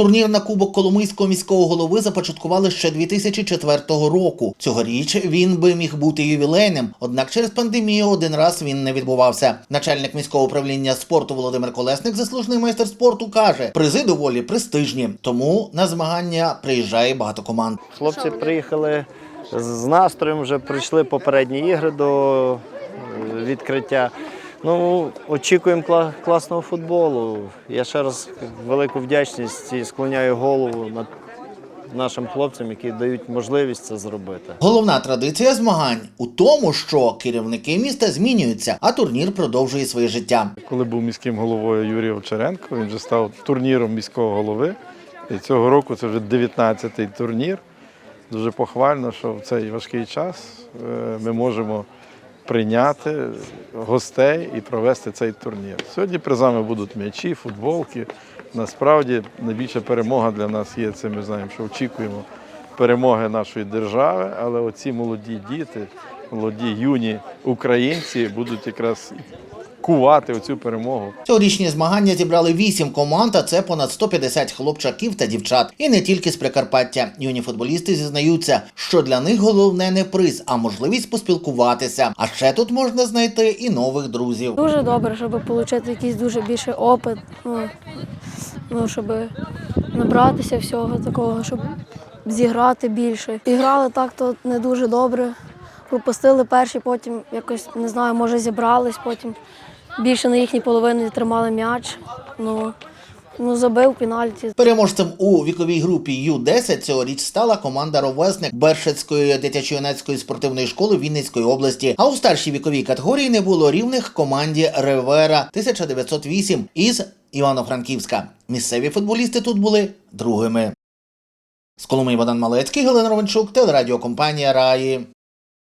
Турнір на Кубок Коломийського міського голови започаткували ще 2004 року. Цьогоріч він би міг бути ювілейним, однак через пандемію один раз він не відбувався. Начальник міського управління спорту Володимир Колесник, заслужений майстер спорту, каже: призи доволі престижні, тому на змагання приїжджає багато команд. Хлопці приїхали з настроєм, вже прийшли попередні ігри до е, відкриття. Ну, очікуємо кла- класного футболу. Я ще раз велику вдячність і склоняю голову над нашим хлопцям, які дають можливість це зробити. Головна традиція змагань у тому, що керівники міста змінюються, а турнір продовжує своє життя. Коли був міським головою Юрій Овчаренко, він вже став турніром міського голови. І цього року це вже 19-й турнір. Дуже похвально, що в цей важкий час е, ми можемо прийняти гостей і провести цей турнір. Сьогодні призами будуть м'ячі, футболки. Насправді найбільша перемога для нас є це. Ми знаємо, що очікуємо перемоги нашої держави, але оці молоді діти, молоді юні українці будуть якраз кувати оцю перемогу. Цьогорічні змагання зібрали вісім команд, а це понад 150 хлопчаків та дівчат. І не тільки з Прикарпаття. Юні футболісти зізнаються, що для них головне не приз, а можливість поспілкуватися. А ще тут можна знайти і нових друзів. Дуже добре, щоб отримати якийсь дуже більший опит, ну, ну, щоб набратися всього такого, щоб зіграти більше. Іграли так, то не дуже добре. Пропустили перші, потім якось не знаю, може зібрались, потім більше на їхній половині тримали м'яч. Ну, ну забив пенальті. Переможцем у віковій групі Ю-10 цьогоріч стала команда ровесник Бершецької дитячо-юнацької спортивної школи Вінницької області. А у старшій віковій категорії не було рівних команді Ревера 1908 із Івано-Франківська. Місцеві футболісти тут були другими. З Коломиї Богдан Малецький, Галина Ровенчук, телерадіокомпанія Раї.